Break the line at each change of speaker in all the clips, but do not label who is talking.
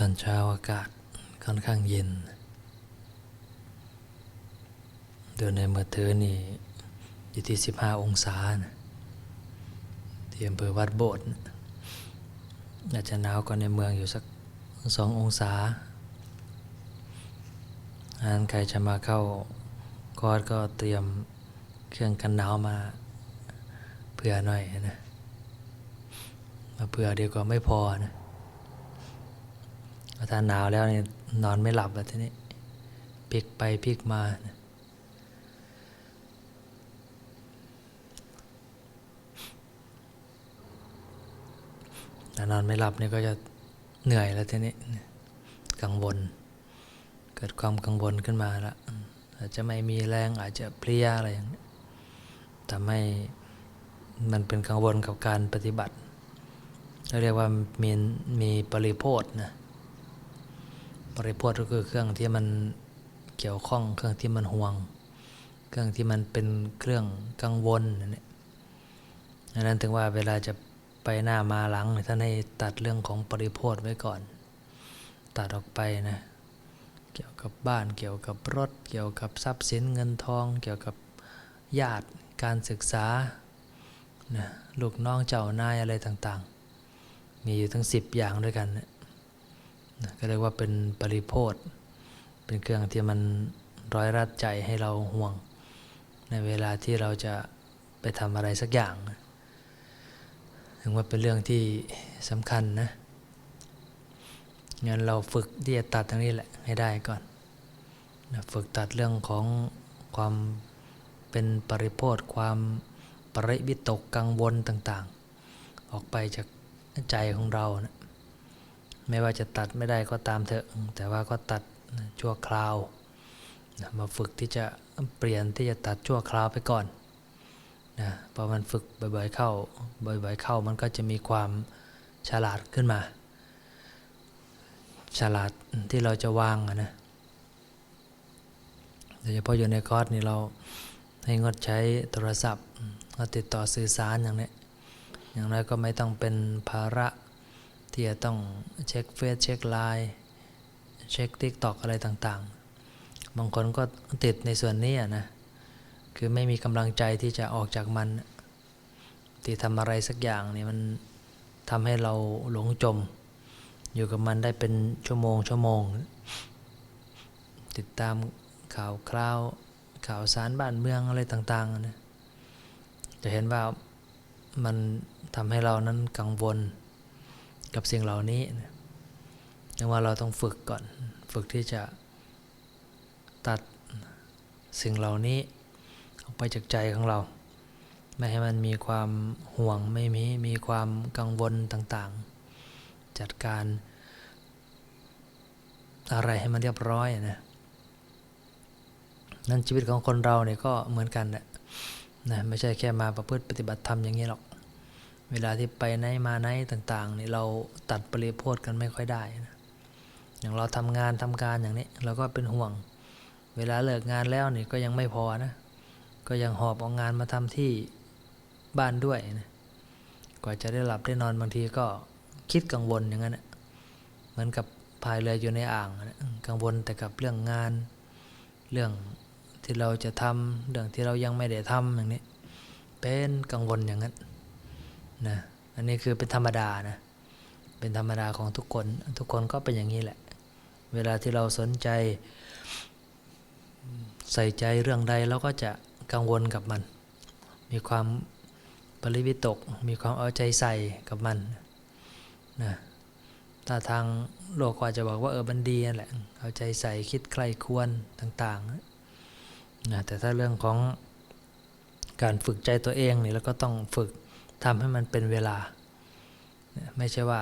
ตอนเช้าอากาศค่อนข้างเย็นโดยในเมื่อเธอนี่อยู่ที่ 15 องศานะที่อำเภอวัดโบสถ์อาจจะหนาวกว่าในเมืองอยู่สักสององศาอันนั้นใครจะมาเข้าคอร์สก็เตรียมเครื่องกันหนาวมาเผื่อหน่อยนะ มาเผื่อเดียวก็ไม่พอนะ ถ้าหนาวแล้วนี่นอนไม่หลับแล้วทีนี้พลิกไปพลิกมานะถ้านอนไม่หลับนี่ก็จะเหนื่อยแล้วทีนี้กังวล เกิดความกังวลขึ้นมาละอาจจะไม่มีแรงอาจจะเพลียอะไรอย่างนี้ทำให้มันเป็นกังวลกับการปฏิบัติเราเรียกว่ามีมีปริโภทนะ ปริโภทก็คือเครื่องที่มันเกี่ยวข้อง เครื่องที่มันห่วง เครื่องที่มันเป็นเครื่องกังวลนั่นแหละดังนั้นถึงว่าเวลาจะไปหน้ามาหลังท่านให้ตัดเรื่องของปริโภทไว้ก่อน ตัดออกไปนะเกี่ยวกับบ้านเกี่ยวกับรถ เกี่ยวกับทรัพย์สินเงินทอง เกี่ยวกับญาติการศึกษานะลูกน้องเจ้านายอะไรต่างๆ มีอยู่ทั้ง 10 อย่างด้วยกันนะ ก็เรียกว่าเป็นปริโภทเป็นเครื่องที่มันร้อยรัดใจให้เราห่วง ในเวลาที่เราจะไปทำอะไรสักอย่าง ถึงว่าเป็นเรื่องที่สำคัญนะงั้นเราฝึกที่จะตัดตรงนี้แหละให้ได้ก่อน ฝึกตัดเรื่องของความเป็นปริโภทความปริวิตกกังวลต่างๆ ออกไปจากใจของเรานะ ไม่ว่าจะตัดไม่ได้ก็ตามเถอะ แต่ว่าก็ตัดชั่วคราว มาฝึกที่จะเปลี่ยนที่จะตัดชั่วคราวไปก่อนนะพอมันฝึกบ่อยๆเข้า บ่อยๆเข้ามันก็จะมีความฉลาดขึ้นมา ฉลาดที่เราจะวางนะโดยเฉพาะอยู่ในคอร์สนี่เราให้งดใช้โทรศัพท์ก็ติดต่อสื่อสารอย่างนี้อย่างไรก็ไม่ต้องเป็นภาระ ที่จะต้องเช็คเฟซเช็คไลน์เช็คทิกตอกอะไรต่างๆ บางคนก็ติดในส่วนนี้นะ คือไม่มีกำลังใจที่จะออกจากมันที่ทำอะไรสักอย่างนี่มันทำให้เราหลงจม อยู่กับมันได้เป็นชั่วโมงชั่วโมง ติดตามข่าวคราวข่าวสารบ้านเมืองอะไรต่างๆนะจะเห็นว่ามันทำให้เรานั้นกังวล กับสิ่งเหล่านี้นะยังว่าเราต้องฝึกก่อน ฝึกที่จะตัดสิ่งเหล่านี้ออกไปจากใจของเรา ไม่ให้มันมีความห่วงไม่มีมีความกังวลต่างๆ จัดการอะไรให้มันเรียบร้อยนะนั่นชีวิตของคนเราเนี่ยก็เหมือนกันแหละนะไม่ใช่แค่มาประพฤติปฏิบัติธรรมอย่างนี้หรอก เวลาที่ไปไหนมาไหนต่างๆนี่เราตัดปริโภทกันไม่ค่อยได้นะอย่างเราทำงานทำการอย่างนี้เราก็เป็นห่วง เวลาเลิกงานแล้วนี่ก็ยังไม่พอนะ ก็ยังหอบเอางานมาทำที่บ้านด้วยนะกว่าจะได้หลับได้นอนบางทีก็คิดกังวลอย่างนั้นนะเหมือนกับพายเรืออยู่ในอ่างนะกังวลแต่กับเรื่องงาน เรื่องที่เราจะทำเรื่องที่เรายังไม่ได้ทำอย่างนี้ เป็นกังวลอย่างนั้น นะอันนี้คือเป็นธรรมดานะเป็นธรรมดาของทุกคน ทุกคนก็เป็นอย่างนี้แหละ เวลาที่เราสนใจใส่ใจเรื่องใดเราก็จะกังวลกับมัน มีความปริวิตก มีความเอาใจใส่กับมันนะถ้าทางโลกก็อาจะบอกว่าเออบันดีนั่นแหละ เอาใจใส่คิดใครควรต่างๆนะแต่ถ้าเรื่องของการฝึกใจตัวเองนี่เราก็ต้องฝึก ทำให้มันเป็นเวลา ไม่ใช่ว่า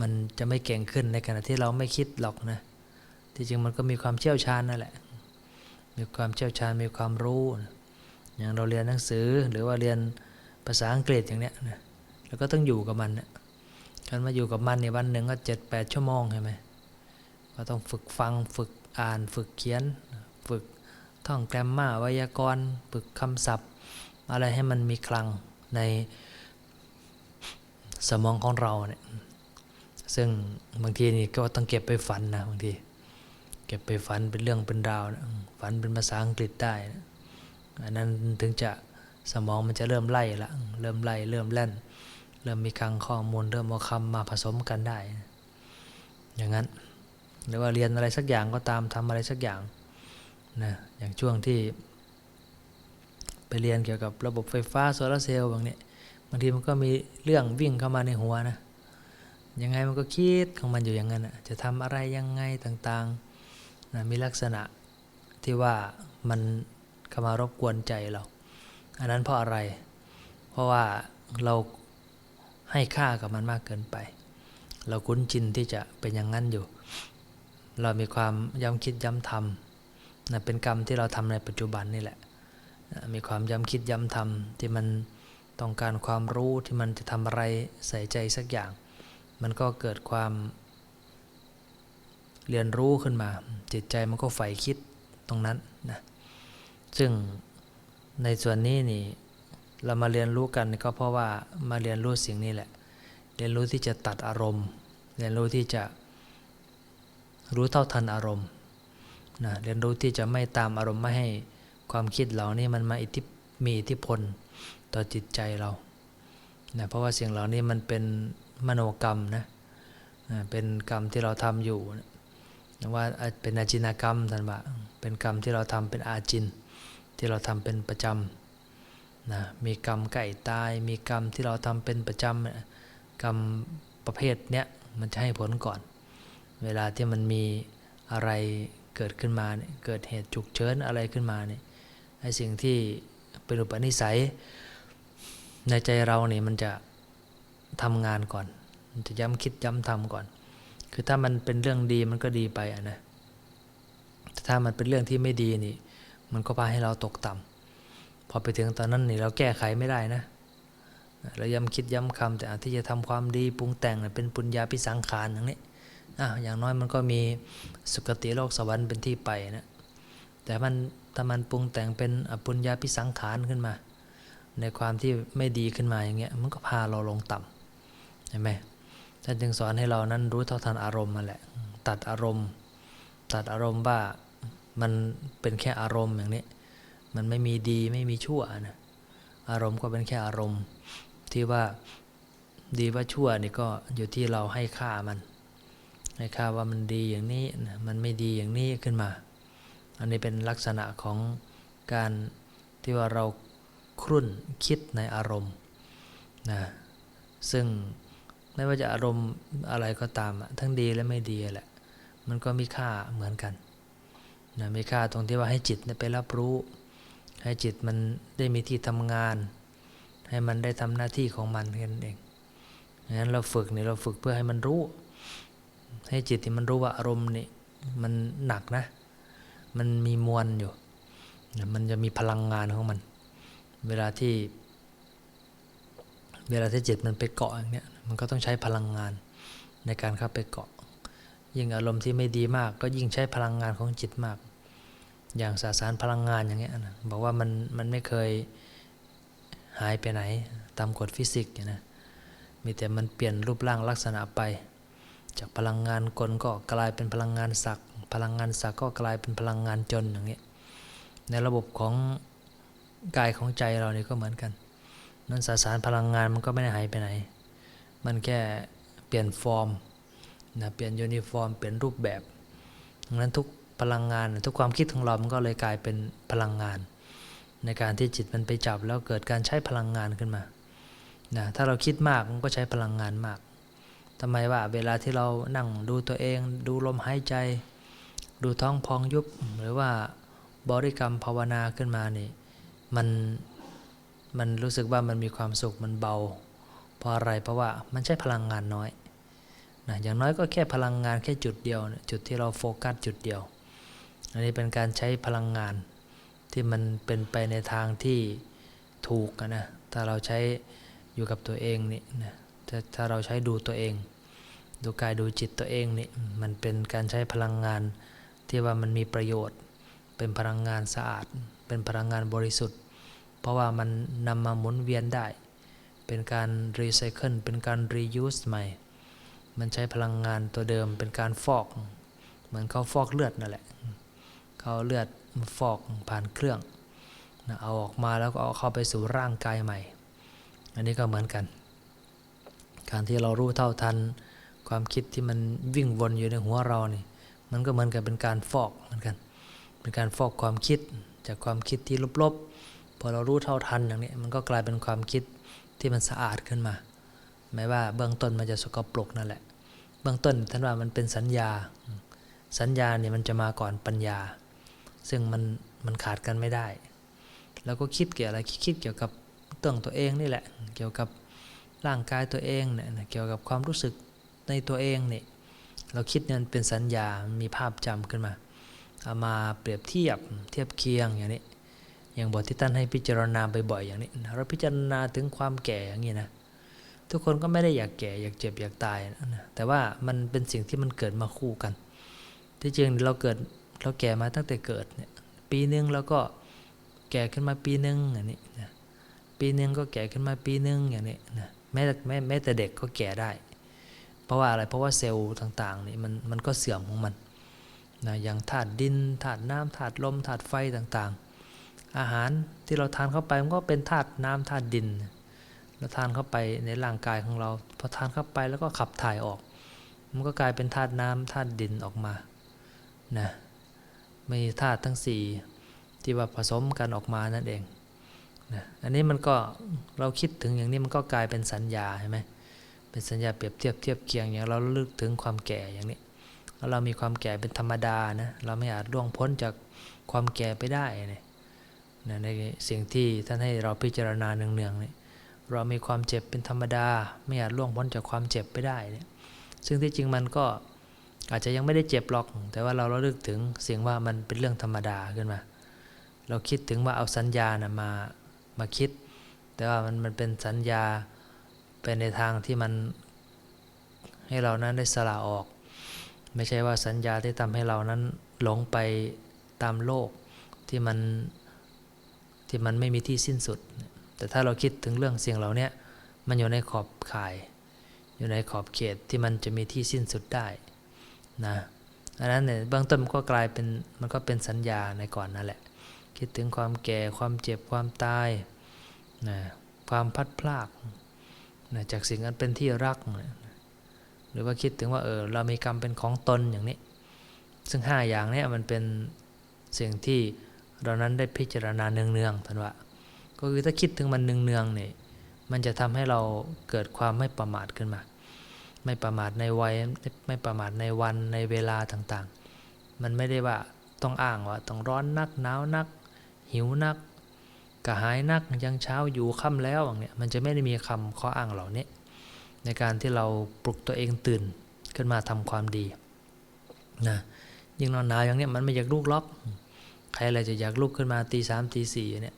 มันจะไม่เก่งขึ้นในขณะที่เราไม่คิดหรอกนะ ที่จริงมันก็มีความเชี่ยวชาญนั่นแหละ มีความเชี่ยวชาญมีความรู้ อย่างเราเรียนหนังสือหรือว่าเรียนภาษาอังกฤษอย่างเนี้ยนะเราก็ต้องอยู่กับมันนะการมาอยู่กับมันในวันหนึ่งก็เจ็ดแปดชั่วโมงใช่ไหมก็ต้องฝึกฟังฝึกอ่านฝึกเขียน ฝึกท่องแกรมมาไวยากรณ์ ฝึกคำศัพท์ อะไรให้มันมีคลังใน สมองของเราเนี่ยซึ่งบางทีนี่ก็ต้องเก็บไปฝันนะบางทีเก็บไปฝันเป็นเรื่องเป็นราวนะฝันเป็นภาษาอังกฤษได้นะอันนั้นถึงจะสมองมันจะเริ่มไล่ละเริ่มไล่เริ่มแล่น เริ่มมีคลังข้อมูลเริ่มเอาคำมาผสมกันได้นะอย่างนั้นหรือว่าเรียนอะไรสักอย่างก็ตามทำอะไรสักอย่างนะอย่างช่วงที่ไปเรียนเกี่ยวกับระบบไฟฟ้าโซลาเซลล์บางเนี้ บางทีมันก็มีเรื่องวิ่งเข้ามาในหัวนะยังไงมันก็คิดของมันอยู่อย่างนั้นนะจะทำอะไรยังไงต่างๆนะมีลักษณะที่ว่ามันเข้ามารบกวนใจเรา อันนั้นเพราะอะไร เพราะว่าเราให้ค่ากับมันมากเกินไป เราคุ้นชินที่จะเป็นอย่างนั้นอยู่ เรามีความย้ำคิดย้ำทำนะเป็นกรรมที่เราทำในปัจจุบันนี่แหละนะมีความย้ำคิดย้ำทำที่มัน ต้องการความรู้ที่มันจะทำอะไรใส่ใจสักอย่าง มันก็เกิดความ เรียนรู้ขึ้นมา จิตใจมันก็ใฝ่คิดตรงนั้นนะซึ่งในส่วนนี้นี่เรามาเรียนรู้กันก็เพราะว่ามาเรียนรู้สิ่งนี้แหละ เรียนรู้ที่จะตัดอารมณ์ เรียนรู้ที่จะรู้เท่าทันอารมณ์นะเรียนรู้ที่จะไม่ตามอารมณ์ไม่ให้ความคิดเหล่านี้มันมาอิทธิมีอิทธิพล ต่อจิตใจเรานะเพราะว่าสิ่งเหล่านี้มันเป็นมโนกรรมนะนะเป็นกรรมที่เราทำอยู่นะว่าเป็นอาจินกรรมท่านว่าเป็นกรรมที่เราทำเป็นอาจิน ที่เราทำเป็นประจำนะมีกรรมไก่ตาย มีกรรมที่เราทำเป็นประจำกรรมประเภทเนี้ยมันจะให้ผลก่อน เวลาที่มันมีอะไรเกิดขึ้นมาเนี่ยเกิดเหตุฉุกเฉินอะไรขึ้นมาเนี่ยไอ้สิ่งที่เป็นอุปนิสัย ในใจเราเนี่ยมันจะทำงานก่อน มันจะย้ำคิดย้ำทำก่อน คือถ้ามันเป็นเรื่องดีมันก็ดีไปอะนะแต่ถ้ามันเป็นเรื่องที่ไม่ดีนี่ มันก็พาให้เราตกต่ำพอไปถึงตอนนั้นนี่เราแก้ไขไม่ได้นะเราย้ำคิดย้ำคำแต่อาที่จะทำความดีปรุงแต่งเป็นปุญญาพิสังขารอย่างนี้อะอย่างน้อยมันก็มีสุคติโลกสวรรค์เป็นที่ไปนะแต่มันถ้ามันปรุงแต่งเป็นปุญญาพิสังขารขึ้นมา ในความที่ไม่ดีขึ้นมาอย่างเงี้ยมันก็พาเราลงต่ำเห็นไหมท่านจึงสอนให้เรานั้นรู้เท่าทันอารมณ์มาแหละตัดอารมณ์ ตัดอารมณ์ว่ามันเป็นแค่อารมณ์อย่างนี้ มันไม่มีดีไม่มีชั่วนะอารมณ์ก็เป็นแค่อารมณ์ที่ว่าดีว่าชั่วนี่ก็อยู่ที่เราให้ค่ามันให้ค่าว่ามันดีอย่างนี้มันไม่ดีอย่างนี้ขึ้นมา อันนี้เป็นลักษณะของการที่ว่าเรา ครุ่นคิดในอารมณ์นะซึ่งไม่ว่าจะอารมณ์อะไรก็ตาม ทั้งดีและไม่ดีแหละ มันก็มีค่าเหมือนกันนะมีค่าตรงที่ว่าให้จิตไปรับรู้ ให้จิตมันได้มีที่ทำงาน ให้มันได้ทำหน้าที่ของมันแค่นั้นเองงั้นเราฝึกเนี่ยเราฝึกเพื่อให้มันรู้ ให้จิตที่มันรู้ว่าอารมณ์นี่มันหนักนะ มันมีมวลอยู่ มันจะมีพลังงานของมัน เวลาที่ เวลาที่จิตมันไปเกาะอย่างเนี้ยมันก็ต้องใช้พลังงานในการเข้าไปเกาะ ยิ่งอารมณ์ที่ไม่ดีมาก ก็ยิ่งใช้พลังงานของจิตมาก อย่างสาสารพลังงานอย่างเงี้ยนะบอกว่ามันมันไม่เคยหายไปไหน ตามกฎฟิสิกส์นะมีแต่มันเปลี่ยนรูปร่างลักษณะไป จากพลังงานกลก็กลายเป็นพลังงานศักพลังงานศักก็กลายเป็นพลังงานจนอย่างนี้ในระบบของ กายของใจเรานี่ก็เหมือนกัน นั้นสสารพลังงานมันก็ไม่ได้หายไปไหน มันแค่เปลี่ยนฟอร์มนะเปลี่ยนยูนิฟอร์ม เปลี่ยนรูปแบบดังนั้นทุกพลังงานทุกความคิดของเรา มันก็เลยกลายเป็นพลังงาน ในการที่จิตมันไปจับแล้วเกิดการใช้พลังงานขึ้นมานะถ้าเราคิดมากมันก็ใช้พลังงานมากทำไมว่าเวลาที่เรานั่งดูตัวเอง ดูลมหายใจ ดูท้องพองยุบหรือว่าบริกรรมภาวนาขึ้นมานี่ มันมันรู้สึกว่ามันมีความสุขมันเบา เพราะอะไรเพราะว่ามันใช้พลังงานน้อยนะอย่างน้อยก็แค่พลังงานแค่จุดเดียว จุดที่เราโฟกัสจุดเดียว อันนี้เป็นการใช้พลังงานที่มันเป็นไปในทางที่ถูกนะถ้าเราใช้อยู่กับตัวเองนี่นะถ้าถ้าเราใช้ดูตัวเอง ดูกายดูจิตตัวเองนี่มันเป็นการใช้พลังงานที่ว่ามันมีประโยชน์ เป็นพลังงานสะอาด เป็นพลังงานบริสุทธิ์ เพราะว่ามันนำมาหมุนเวียนได้ เป็นการรีไซเคิลเป็นการรียูสใหม่ มันใช้พลังงานตัวเดิมเป็นการฟอก เหมือนเขาฟอกเลือดนั่นแหละเขาเลือดมาฟอกผ่านเครื่องเอาออกมาแล้วก็เอาเข้าไปสู่ร่างกายใหม่ อันนี้ก็เหมือนกัน การที่เรารู้เท่าทันความคิดที่มันวิ่งวนอยู่ในหัวเรานี่ มันก็เหมือนกับเป็นการฟอกเหมือนกัน เป็นการฟอกความคิด จากความคิดที่ลบๆ พอเรารู้เท่าทันอย่างนี้มันก็กลายเป็นความคิดที่มันสะอาดขึ้นมา แม้ว่าเบื้องต้นมันจะสกปรกนั่นแหละ เบื้องต้นท่านว่ามันเป็นสัญญา สัญญาเนี่ยมันจะมาก่อนปัญญา ซึ่งมันมันขาดกันไม่ได้ แล้วก็คิดเกี่ยวอะไรคิดเกี่ยวกับเรื่องตัวเองนี่แหละ เกี่ยวกับร่างกายตัวเองเนี่ยเกี่ยวกับความรู้สึกในตัวเองเนี่ยเราคิดเนี่ยมันเป็นสัญญา มีภาพจำขึ้นมา เอามาเปรียบเทียบเทียบเคียงอย่างนี้ อย่างบทที่ท่านให้พิจารณาบ่อยๆอย่างนี้เราพิจารณาถึงความแก่อย่างนี้นะทุกคนก็ไม่ได้อยากแก่อยากเจ็บอยากตายนะแต่ว่ามันเป็นสิ่งที่มันเกิดมาคู่กัน ที่จริงเราเกิดเราแก่มาตั้งแต่เกิดเนี่ยปีหนึ่งเราก็แก่ขึ้นมาปีหนึ่งอย่างนี้นะปีหนึ่งก็แก่ขึ้นมาปีหนึ่งอย่างนี้นะแม้แม้แม้แต่เด็กก็แก่ได้ เพราะว่าอะไรเพราะว่าเซลล์ต่างๆนี่มันมันก็เสื่อมของมัน นะอย่างธาตุดินธาตุน้ำธาตุลมธาตุไฟต่างๆ อาหารที่เราทานเข้าไปมันก็เป็นธาตุน้ำธาตุดินเราทานเข้าไปในร่างกายของเราพอทานเข้าไปแล้วก็ขับถ่ายออก มันก็กลายเป็นธาตุน้ำธาตุดินออกมานะมีธาตุทั้งสี่ที่ว่าผสมกันออกมานั่นเองนะอันนี้มันก็เราคิดถึงอย่างนี้มันก็กลายเป็นสัญญาใช่ไหมเป็นสัญญาเปรียบเทียบเทียบเคียงอย่างเราลึกถึงความแก่อย่างนี้ แล้วเรามีความแก่เป็นธรรมดานะเราไม่อาจล่วงพ้นจากความแก่ไปได้นี่นะในสิ่งที่ท่านให้เราพิจารณาเนืองๆนี่เรามีความเจ็บเป็นธรรมดา ไม่อาจล่วงพ้นจากความเจ็บไปได้เนี่ยซึ่งที่จริงมันก็อาจจะยังไม่ได้เจ็บหรอก แต่ว่าเราระลึกถึงเสียงว่ามันเป็นเรื่องธรรมดาขึ้นมา เราคิดถึงว่าเอาสัญญานะมามาคิด แต่ว่ามันมันเป็นสัญญาเป็นในทางที่มันให้เรานั้นได้สละออก ไม่ใช่ว่าสัญญาที่ทำให้เรานั้นหลงไปตามโลกที่มันที่มันไม่มีที่สิ้นสุด แต่ถ้าเราคิดถึงเรื่องสิ่งเหล่านี้มันอยู่ในขอบข่าย อยู่ในขอบเขตที่มันจะมีที่สิ้นสุดได้นะอันนั้นเนี่ยเบื้องต้นมันก็กลายเป็นมันก็เป็นสัญญาในก่อนนั่นแหละ คิดถึงความแก่ความเจ็บความตายนะความพัดพลากนะจากสิ่งอันเป็นที่รักนะ รือว่าคิดถึงว่าเออเรามีกรรมเป็นของตนอย่างนี้ ซึ่ง 5 อย่างนี้มันเป็นสิ่งที่เรานั้นได้พิจารณาเนืองๆท่านว่า ก็คือถ้าคิดถึงมันเนืองๆเนี่ยมันจะทำให้เราเกิดความไม่ประมาทขึ้นมา ไม่ประมาทในวัยไม่ประมาทในวันในเวลาต่างๆ มันไม่ได้ว่าต้องอ้างว่าต้องร้อนนักหนาวนัก หิวนักกระหายนักยังเช้าอยู่ค่ำแล้วอย่างเนี้ยมันจะไม่ได้มีคำข้ออ้างเหล่านี้ ในการที่เราปลุกตัวเองตื่นขึ้นมาทำความดีนะยิ่งนอนหนาวอย่างเนี้ยมันไม่อยากลุกล็อก ใครอะไรจะอยากลุกขึ้นมาตีสามตีสี่เนี่ย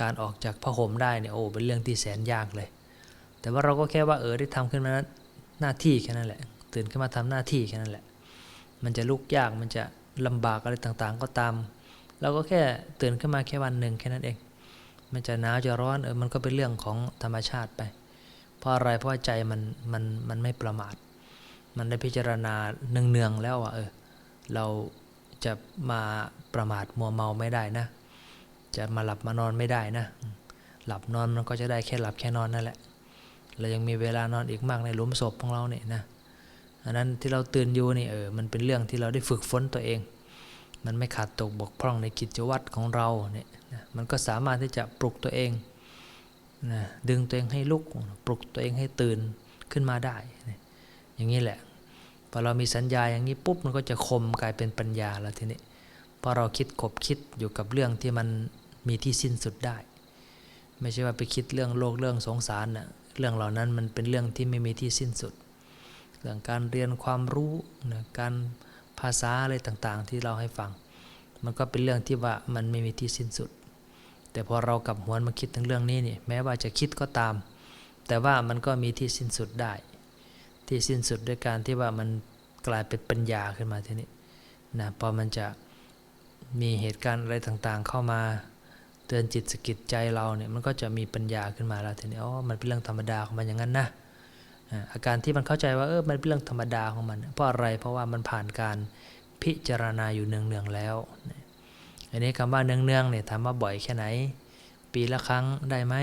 การออกจากผ้าห่มได้เนี่ยโอ้เป็นเรื่องที่แสนยากเลย แต่ว่าเราก็แค่ว่าเออได้ทำขึ้นมาหน้าที่แค่นั้นแหละ ตื่นขึ้นมาทำหน้าที่แค่นั้นแหละ มันจะลุกยากมันจะลำบากอะไรต่างๆ ก็ตามเราก็แค่ตื่นขึ้นมาแค่วันหนึ่งแค่นั้นเอง มันจะหนาวจะร้อนเออมันก็เป็นเรื่องของธรรมชาติไป เพราะอะไรเพราะใจมันมันมันไม่ประมาท มันได้พิจารณาเนืองๆแล้วว่าเออเราจะมาประมาทมัวเมาไม่ได้นะ จะมาหลับมานอนไม่ได้นะ หลับนอนมันก็จะได้แค่หลับแค่นอนนั่นแหละเรายังมีเวลานอนอีกมากในหลุมศพของเราเนี่ยนะอันนั้นที่เราตื่นอยู่นี่เออมันเป็นเรื่องที่เราได้ฝึกฝนตัวเอง มันไม่ขาดตกบกพร่องในกิจวัตรของเราเนี่ยมันก็สามารถที่จะปลุกตัวเอง นะดึงตัวเองให้ลุกปลุกตัวเองให้ตื่นขึ้นมาได้นะอย่างนี้แหละพอเรามีสัญญาอย่างนี้ปุ๊บมันก็จะคมกลายเป็นปัญญาแล้วทีนี้พอเราคิดคบคิดอยู่กับเรื่องที่มันมีที่สิ้นสุดได้ ไม่ใช่ว่าไปคิดเรื่องโลกเรื่องสงสารน่ะเรื่องเหล่านั้นมันเป็นเรื่องที่ไม่มีที่สิ้นสุด เรื่องการเรียนความรู้นะการภาษาอะไรต่างๆ ที่เราให้ฟัง มันก็เป็นเรื่องที่ว่ามันไม่มีที่สิ้นสุด แต่พอเรากลับหวนมาคิดถึงเรื่องนี้นี่แม้ว่าจะคิดก็ตาม แต่ว่ามันก็มีที่สิ้นสุดได้ ที่สิ้นสุดด้วยการที่ว่ามันกลายเป็นปัญญาขึ้นมาทีนี้นะพอมันจะมีเหตุการณ์อะไรต่างๆ เข้ามาเตือนจิตสกิดใจเราเนี่ยมันก็จะมีปัญญาขึ้นมาแล้วทีนี้อ๋อมันเป็นเรื่องธรรมดาของมันอย่างนั้นนะอาอาการที่มันเข้าใจว่าเออมันเป็นเรื่องธรรมดาของมัน เพราะอะไรเพราะว่ามันผ่านการพิจารณาอยู่เนืองๆแล้วนะ อันนี้คำว่าเนืองๆเนี่ยถามว่าบ่อยแค่ไหน ปีละครั้งได้ไหม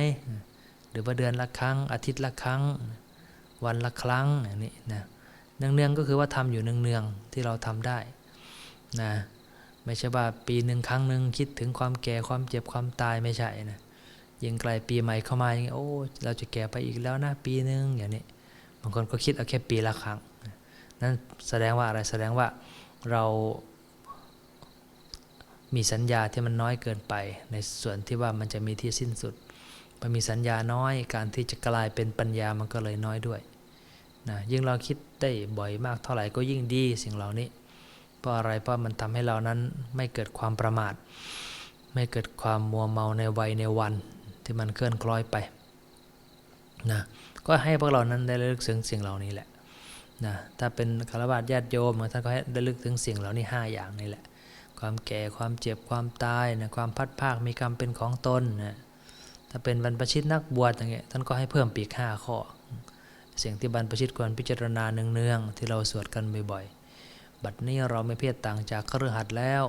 หรือว่าเดือนละครั้ง อาทิตย์ละครั้ง วันละครั้งอย่างนี้นะเนืองๆก็คือว่าทำอยู่เนืองๆที่เราทำได้นะไม่ใช่ว่าปีหนึ่งครั้งหนึ่งคิดถึงความแก่ความเจ็บความตายไม่ใช่นะยิ่งไกลปีใหม่เข้ามาอย่างนี้โอ้เราจะแก่ไปอีกแล้วนะปีหนึ่งอย่างนี้บางคนก็คิดเอาแค่ปีละครั้งนั่นแสดงว่าอะไรแสดงว่าเรา มีสัญญาที่มันน้อยเกินไป ในส่วนที่ว่ามันจะมีที่สิ้นสุดมันมีสัญญาน้อยการที่จะกลายเป็นปัญญามันก็เลยน้อยด้วยนะยิ่งเราคิดได้บ่อยมากเท่าไหร่ก็ยิ่งดีสิ่งเหล่านี้ เพราะอะไรเพราะมันทำให้เรานั้นไม่เกิดความประมาท ไม่เกิดความมัวเมาในวัยในวันที่มันเคลื่อนคล้อยไปนะก็ให้พวกเรานั้นได้ระลึกถึงสิ่งเหล่านี้แหละนะถ้าเป็นคารวะญาติโยมท่านก็ให้ได้ลึกถึงสิ่งเหล่านี้ 5 อย่างนี่แหละ ความแก่ความเจ็บความตายนะความพัดภาคมีกรรมเป็นของตนนะถ้าเป็นบรรพชิตนักบวชอย่างเงี้ยท่านก็ให้เพิ่มปีกห้าข้อสิ่งที่บรรพชิตควรพิจารณาเนืองๆที่เราสวดกันบ่อยๆ บัดนี้เราไม่เพียรต่างจากครือหัดแล้ว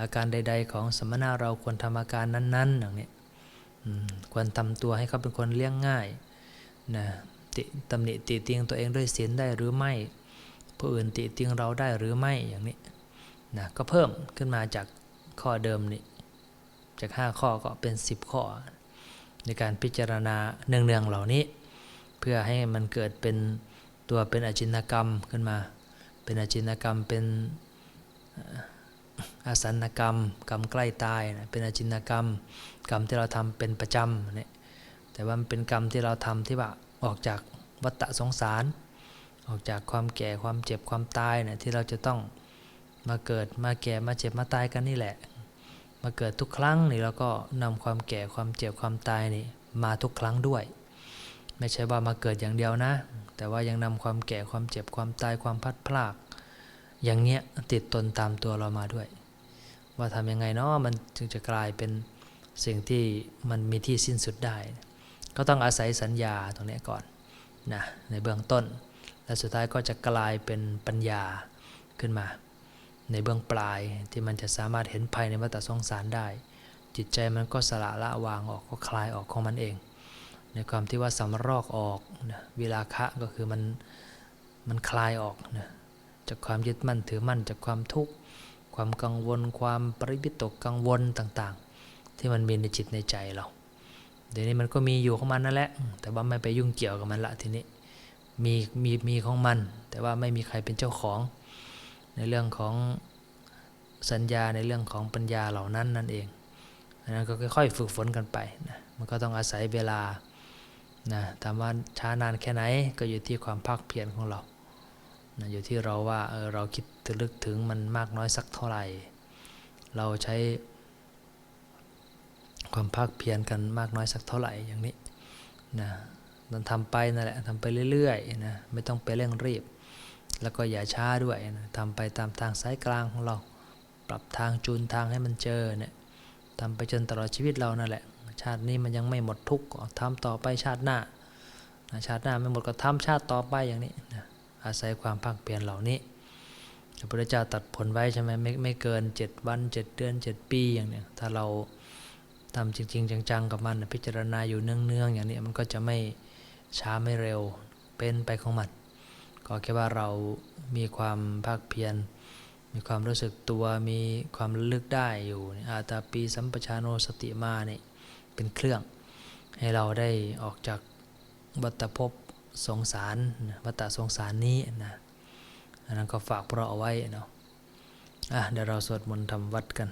อาการใด ๆ ของสมณะเราควรทำอาการนั้นๆอย่างนี้ควรทำตัวให้เขาเป็นคนเลี้ยงง่ายนะติตำหนิติเตียงตัวเองด้วยศีลได้หรือไม่ผู้อื่นติเตียงเราได้หรือไม่อย่างนี้ นะก็เพิ่มขึ้นมาจากข้อเดิมนี่จาก 5 ข้อก็เป็น 10 ข้อ ในการพิจารณาเนืองๆเหล่านี้ เพื่อให้มันเกิดเป็นตัวเป็นอจินกรรมขึ้นมา เป็นอจินกรรมเป็นอาสันกรรม กรรมใกล้ตายนะเป็นอจินกรรม กรรมที่เราทำเป็นประจำเนี่ยแต่ว่ามันเป็นกรรมที่เราทำที่ว่าออกจากวัฏสงสาร ออกจากความแก่ความเจ็บความตายเนี่ยที่เราจะต้อง มาเกิดมาแก่มาเจ็บมาตายกันนี่แหละ มาเกิดทุกครั้งนี่เราก็นำความแก่ความเจ็บความตายนี่มาทุกครั้งด้วย ไม่ใช่ว่ามาเกิดอย่างเดียวนะ แต่ว่ายังนำความแก่ความเจ็บความตายความพัดพลาก อย่างเงี้ยติดตนตามตัวเรามาด้วย ว่าทำยังไงเนาะมันจึงจะกลายเป็นสิ่งที่มันมีที่สิ้นสุดได้ ก็ต้องอาศัยสัญญาตรงนี้ก่อนนะในเบื้องต้น และสุดท้ายก็จะกลายเป็นปัญญาขึ้นมา ในเบื้องปลายที่มันจะสามารถเห็นภัยในวัฏสงสารได้ จิตใจมันก็สละละวางออกก็คลายออกของมันเอง ในความที่ว่าสำรอกออกนะวิลาคะก็คือมันมันคลายออกนะจากความยึดมั่นถือมั่นจากความทุกข์ความกังวลความปริบิตกกังวลต่างๆ ที่มันมีในจิตในใจเรา เดี๋ยวนี้มันก็มีอยู่ของมันนั่นแหละ แต่ว่าไม่ไปยุ่งเกี่ยวกับมันละทีนี้มีมีมีของมัน แต่ว่าไม่มีใครเป็นเจ้าของ ในเรื่องของสัญญาในเรื่องของปัญญาเหล่านั้นนั่นเองอันนั้นก็ค่อยๆฝึกฝนกันไปนะมันก็ต้องอาศัยเวลานะถามว่าช้านานแค่ไหนก็อยู่ที่ความภาคเพียรของเรานะอยู่ที่เราว่าเออเราคิดถึลึกถึงมันมากน้อยสักเท่าไหร่ เราใช้ความภาคเพียรกันมากน้อยสักเท่าไหร่อย่างนี้นะมันทำไปนั่นแหละทำไปเรื่อยๆนะไม่ต้องไปเร่งรีบ แล้วก็อย่าช้าด้วยนะทำไปตามทางสายกลางของเรา ปรับทางจูนทางให้มันเจอเนี่ยทำไปจนตลอดชีวิตเรานั่นแหละ ชาตินี้มันยังไม่หมดทุกข์ก็ทำต่อไปชาติหน้า ชาติหน้าไม่หมดก็ทำชาติต่อไปอย่างนี้นะอาศัยความภาคเพียรเหล่านี้พระพุทธเจ้าตัดผลไว้ใช่ไหมไม่ไม่เกิน 7 วัน 7 เดือน 7 ปีอย่างเนี้ยถ้าเราทำจริง ๆ จัง ๆ กับมัน พิจารณาอยู่เนืองๆอย่างนี้มันก็จะไม่ช้าไม่เร็วเป็นไปของมัน ก็แค่ว่าเรามีความภาคเพียร มีความรู้สึกตัว มีความลึกได้อยู่อาตาปีสัมปชานโนสติมาเนี่ยเป็นเครื่อง ให้เราได้ออกจากวัฏภพสงสารวัฏสงสารนี้นะอันนั้นก็ฝากพวกเราเอาไว้เนาะอะเดี๋ยวเราสวดมนต์ทำวัดกัน